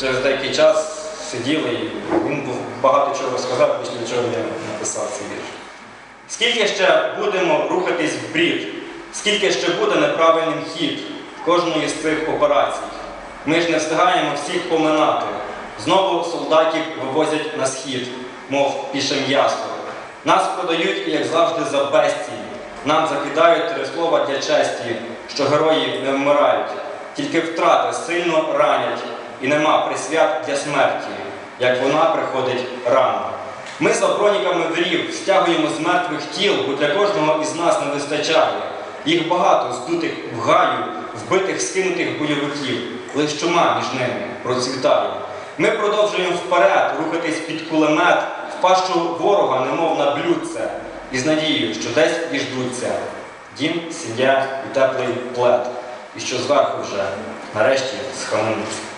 через деякий час сиділи і він багато чого сказав, після чого я написав цей вірш. Скільки ще будемо рухатись в брід, скільки ще буде неправильним хід кожної з цих операцій. Ми ж не встигаємо всіх поминати. Знову солдатів вивозять на схід, мов піше м'ясо. Нас продають, як завжди, за безцінь. Нам закидають три слова для честі, що герої не вмирають, тільки втрати сильно ранять, і нема присвят для смерті, як вона приходить рано. Ми за броніками врів стягуємо з мертвих тіл, бо для кожного із нас не вистачає. Їх багато здутих в гаю, вбитих, скинутих бойовиків, лиш чума між ними процвітає. Ми продовжуємо вперед рухатись під кулемет, в пащу ворога, немов на блюдце, із надією, що десь діждуться. Дім, сім'я і теплий плед, і що зверху вже нарешті схаменуться.